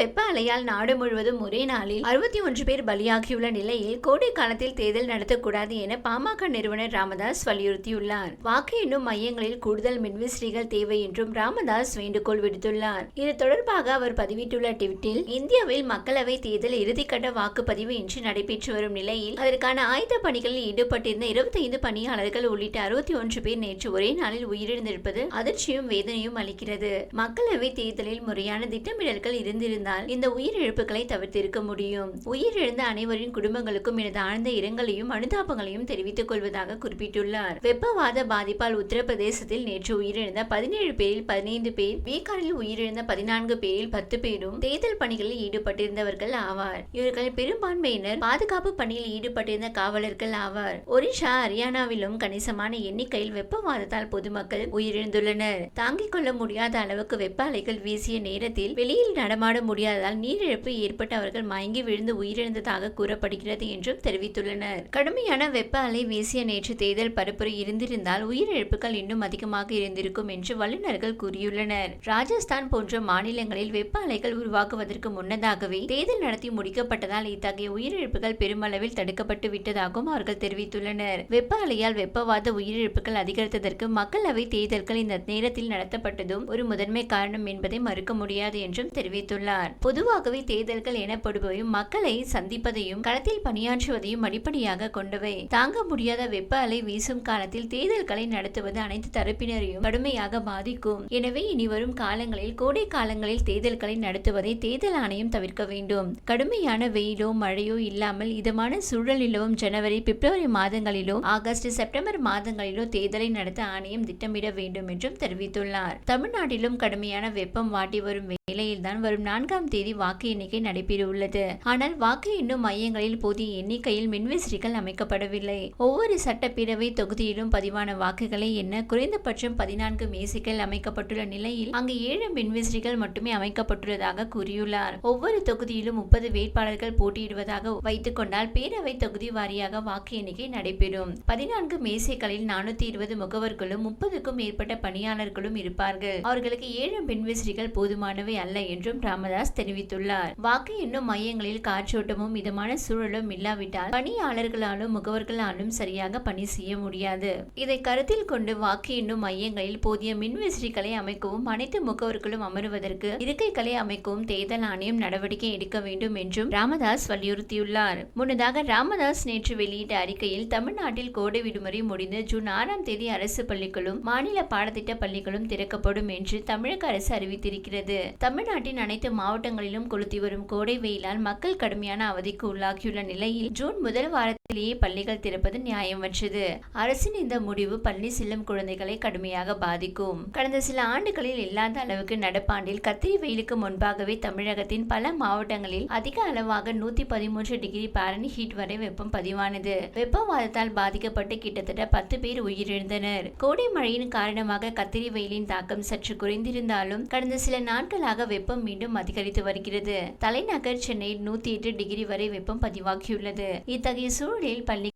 வெப்ப அலையால் நாடு முழுவதும் ஒரே நாளில் அறுபத்தி ஒன்று பேர் பலியாகியுள்ள நிலையில் கோடை காலத்தில் தேர்தல் நடத்தக்கூடாது என பாமக நிறுவனர் ராமதாஸ் வலியுறுத்தியுள்ளார். வாக்கு எண்ணும் மையங்களில் கூடுதல் மின்விசிறிகள் தேவை என்றும் ராமதாஸ் வேண்டுகோள் விடுத்துள்ளார். இது தொடர்பாக அவர் பதிவிட்டுள்ள ட்விட்டில் இந்தியாவில் மக்களவை தேர்தல் இறுதிக்கட்ட வாக்குப்பதிவு இன்று நடைபெற்று வரும் நிலையில் அதற்கான ஆயுத பணிகளில் ஈடுபட்டிருந்த இருபத்தைந்து பணியாளர்கள் உள்ளிட்ட அறுபத்தி ஒன்று பேர் நேற்று ஒரே நாளில் உயிரிழந்திருப்பது அதிர்ச்சியும் வேதனையும் அளிக்கிறது. மக்களவை தேர்தலில் முறையான திட்டமிடல்கள் இருந்திருந்தால் இந்த உயிரிழப்புகளை தவிர்த்திருக்க முடியும். உயிரிழந்த அனைவரின் குடும்பங்களுக்கும் எனது ஆழ்ந்த இரங்கலையும் அனுதாபங்களையும் தெரிவித்துக் கொள்வதாக குறிப்பிட்டுள்ளார். வெப்பவாத பாதிப்பால் உத்தரப்பிரதேசத்தில் நேற்று உயிரிழந்த பதினேழு பேரில் பதினைந்து பேர் பீகாரில் உயிரிழந்த பதினான்கு பேரில் பத்து பேரும் தேர்தல் பணிகளில் ஈடுபட்டிருந்தவர்கள் ஆவார். இவர்கள் பெரும்பான்மையினர் பாதுகாப்பு பணியில் ஈடுபட்டிருந்த காவலர்கள் ஆவார். ஒரிஷா ஹரியானாவிலும் கணிசமான எண்ணிக்கையில் வெப்பவாதத்தால் பொதுமக்கள் உயிரிழந்துள்ளனர். தாங்கிக் கொள்ள முடியாத அளவுக்கு வெப்ப அலைகள் வீசிய நேரத்தில் வெளியில் நடமாட முடியும் முடியாததால் நீரிழப்பு ஏற்பட்டு அவர்கள் மயங்கி விழுந்து உயிரிழந்ததாக கூறப்படுகிறது என்றும் தெரிவித்துள்ளனர். கடுமையான வெப்ப அலை வீசிய நேற்று தேர்தல் பரப்புரை இருந்திருந்தால் உயிரிழப்புகள் இன்னும் அதிகமாக இருந்திருக்கும் என்று வல்லுநர்கள் கூறியுள்ளனர். ராஜஸ்தான் போன்ற மாநிலங்களில் வெப்ப அலைகள் உருவாக்குவதற்கு முன்னதாகவே தேர்தல் நடத்தி முடிக்கப்பட்டதால் இத்தகைய உயிரிழப்புகள் பெருமளவில் தடுக்கப்பட்டு விட்டதாகவும் அவர்கள் தெரிவித்துள்ளனர். வெப்ப அலையால் வெப்பவாத உயிரிழப்புகள் அதிகரித்ததற்கு மக்களவை தேர்தல்கள் இந்த நேரத்தில் நடத்தப்பட்டதும் ஒரு முதன்மை காரணம் என்பதை மறுக்க முடியாது என்றும் தெரிவித்துள்ளார். பொதுவாகவே தேர்தல்கள் எனப்படுபவையும் மக்களை சந்திப்பதையும் களத்தில் பணியாற்றுவதையும் அடிப்படையாக கொண்டவை. தாங்க முடியாத வெப்ப அலை வீசும் காலத்தில் தேர்தல்களை நடத்துவது அனைத்து தரப்பினரையும் கடுமையாக பாதிக்கும். எனவே இனி வரும் காலங்களில் கோடை காலங்களில் தேர்தல்களை நடத்துவதை தேர்தல் ஆணையம் தவிர்க்க வேண்டும். கடுமையான வெயிலோ மழையோ இல்லாமல் இதமான சூழலிலும் ஜனவரி பிப்ரவரி மாதங்களிலோ ஆகஸ்ட் செப்டம்பர் மாதங்களிலோ தேர்தலை நடத்த ஆணையம் திட்டமிட வேண்டும் என்றும் தெரிவித்துள்ளார். தமிழ்நாட்டிலும் கடுமையான வெப்பம் வாட்டி வரும் வேளையில்தான் வரும் நான்கு நான்காம் தேதி வாக்கு எண்ணிக்கை நடைபெறவுள்ளது. ஆனால் வாக்கு எண்ணும் மையங்களில் போதிய எண்ணிக்கையில் மின்விசிறிகள் அமைக்கப்படவில்லை. ஒவ்வொரு சட்டப்பேரவை தொகுதியிலும் பதிவான வாக்குகளை எண்ண குறைந்தபட்சம் பதினான்கு மேசைகள் அமைக்கப்பட்டுள்ள நிலையில் அங்கு ஏழு மின்விசிறிகள் மட்டுமே அமைக்கப்பட்டுள்ளதாக கூறியுள்ளார். ஒவ்வொரு தொகுதியிலும் முப்பது வேட்பாளர்கள் போட்டியிடுவதாக வைத்துக் கொண்டால் பேரவை தொகுதி வாரியாக வாக்கு எண்ணிக்கை நடைபெறும். பதினான்கு மேசைகளில் நானூத்தி இருபது முகவர்களும் முப்பதுக்கும் மேற்பட்ட பணியாளர்களும் இருப்பார்கள். அவர்களுக்கு ஏழு மின்விசிறிகள் போதுமானவை அல்ல என்றும் ராமதாஸ் தெரிவித்துள்ளார். வாக்கு எண்ணும் மையங்களில் காற்றோட்டமும் மிதமான சூழலும் இல்லாவிட்டால் பணியாளர்களாலும் முகவர்களாலும் சரியாக பணி செய்ய முடியாது. இதை கருத்தில் கொண்டு வாக்கு எண்ணும் மையங்களில் போதிய மின்விசிறிகளை அமைக்கவும் அனைத்து முகவர்களும் அமருவதற்கு இருக்கைகளை அமைக்கவும் தேர்தல் ஆணையம் நடவடிக்கை எடுக்க வேண்டும் என்றும் ராமதாஸ் வலியுறுத்தியுள்ளார். முன்னதாக ராமதாஸ் நேற்று வெளியிட்ட அறிக்கையில் தமிழ்நாட்டில் கோடை விடுமுறை முடிந்து ஜூன் ஆறாம் தேதி அரசு பள்ளிகளும் மாநில பாடத்திட்ட பள்ளிகளும் திறக்கப்படும் என்று தமிழக அரசு அறிவித்திருக்கிறது. தமிழ்நாட்டின் அனைத்து மாவட்டங்களிலும் கொளுத்தி வரும் கோடை வெயிலால் மக்கள் கடுமையான அவதிக்கு உள்ளாகியுள்ள நிலையில் ஜூன் முதல் வாரத்திலேயே பள்ளிகள் திறப்பது நியாயமற்றது. அரசின் இந்த முடிவு பள்ளி செல்லும் குழந்தைகளை கடுமையாக பாதிக்கும். கடந்த சில ஆண்டுகளில் இல்லாத அளவுக்கு நடப்பாண்டில் கத்திரி வெயிலுக்கு முன்பாகவே தமிழகத்தின் பல மாவட்டங்களில் அதிக அளவாக நூத்தி பதிமூன்று டிகிரி பாரனி ஹீட் வரை வெப்பம் பதிவானது. வெப்பவாதத்தால் பாதிக்கப்பட்டு கிட்டத்தட்ட பத்து பேர் உயிரிழந்தனர். கோடை மழையின் காரணமாக கத்திரி வெயிலின் தாக்கம் சற்று குறைந்திருந்தாலும் கடந்த சில நாட்களாக வெப்பம் மீண்டும் அதிக தெளித்து வருகிறது. தலைநகர் சென்னையில் நூத்தி எட்டு டிகிரி வரை வெப்பம் பதிவாகியுள்ளது. இத்தகைய சூழலில் பள்ளி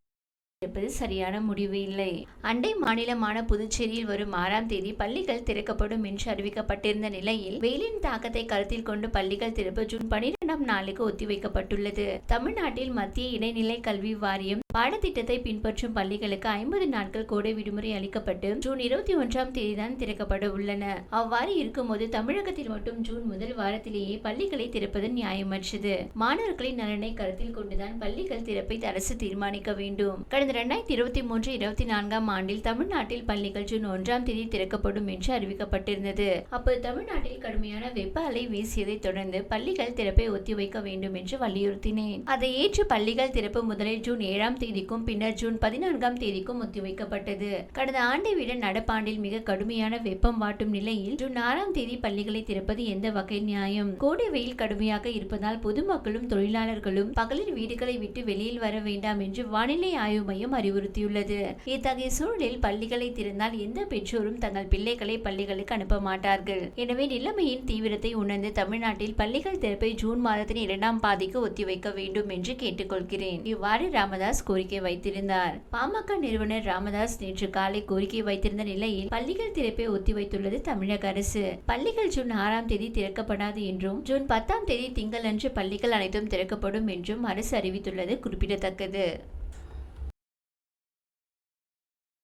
இருப்பது சரியான முடிவு இல்லை. அண்டை மாநிலமான புதுச்சேரியில் வரும் ஆறாம் தேதி பள்ளிகள் திறக்கப்படும் என்று அறிவிக்கப்பட்டிருந்த நிலையில் வெயிலின் தாக்கத்தை கருத்தில் கொண்டு பள்ளிகள் திறப்பு ஜூன் பனிரெண்டாம் நாளுக்கு ஒத்திவைக்கப்பட்டுள்ளது. தமிழ்நாட்டில் மத்திய இடைநிலை கல்வி வாரியம் பாடத்திட்டத்தை பின்பற்றும் பள்ளிகளுக்கு ஐம்பது நாட்கள் கோடை விடுமுறை அளிக்கப்பட்டு ஜூன் இருபத்தி ஒன்றாம் தேதிதான் திறக்கப்பட உள்ளன. அவ்வாறு இருக்கும்போது தமிழகத்தில் மட்டும் ஜூன் முதல் வாரத்திலேயே பள்ளிகளை திறப்பது நியாயமற்றது. மாணவர்களின் நலனை கருத்தில் கொண்டுதான் பள்ளிகள் திறப்பை அரசு தீர்மானிக்க வேண்டும். கடந்த இரண்டாயிரத்தி இருபத்தி மூன்று இருபத்தி நான்காம் ஆண்டில் தமிழ்நாட்டில் பள்ளிகள் ஜூன் ஒன்றாம் தேதி திறக்கப்படும் என்று அறிவிக்கப்பட்டிருந்தது. அப்போது தமிழ்நாட்டில் கடுமையான வெப்ப அலை வீசியதை தொடர்ந்து பள்ளிகள் திறப்பை ஒத்திவைக்க வேண்டும் என்று வலியுறுத்தினேன். அதை ஏற்று பள்ளிகள் திறப்பு முதலில் ஜூன் ஏழாம் தேதிக்கும் பின்னர் ஜூன் பதினான்காம் தேதிக்கும் ஒத்திவைக்கப்பட்டது. கடந்த ஆண்டை விட நடப்பாண்டில் மிக கடுமையான வெப்பம் வாட்டும் நிலையில் ஜூன் ஆறாம் தேதி பள்ளிகளை திறப்பது எந்த வகை நியாயம்? கோடை வெயில் கடுமையாக இருப்பதால் பொதுமக்களும் தொழிலாளர்களும் பகலில் வீடுகளை விட்டு வெளியில் வர வேண்டாம் என்று வானிலை ஆய்வு மையம் அறிவுறுத்தியுள்ளது. இத்தகைய சூழலில் பள்ளிகளை திறந்தால் எந்த பெற்றோரும் தங்கள் பிள்ளைகளை பள்ளிகளுக்கு அனுப்ப மாட்டார்கள். எனவே நிலைமையின் தீவிரத்தை உணர்ந்து தமிழ்நாட்டில் பள்ளிகள் திறப்பை ஜூன் மாதத்தின் இரண்டாம் பாதிக்கு ஒத்திவைக்க வேண்டும் என்று கேட்டுக்கொள்கிறேன். இவ்வாறு ராமதாஸ் கூறினார் கோரிக்கை வைத்திருந்தார். பாமக நிறுவனர் ராமதாஸ் நேற்று காலை கோரிக்கை வைத்திருந்த நிலையில் பள்ளிகள் திறப்பை ஒத்திவைத்துள்ளது தமிழக அரசு. பள்ளிகள் ஜூன் ஆறாம் தேதி திறக்கப்படாது என்றும் ஜூன் பத்தாம் தேதி திங்களன்று பள்ளிகள் அனைத்தும் திறக்கப்படும் என்றும் அரசு அறிவித்துள்ளது குறிப்பிடத்தக்கது.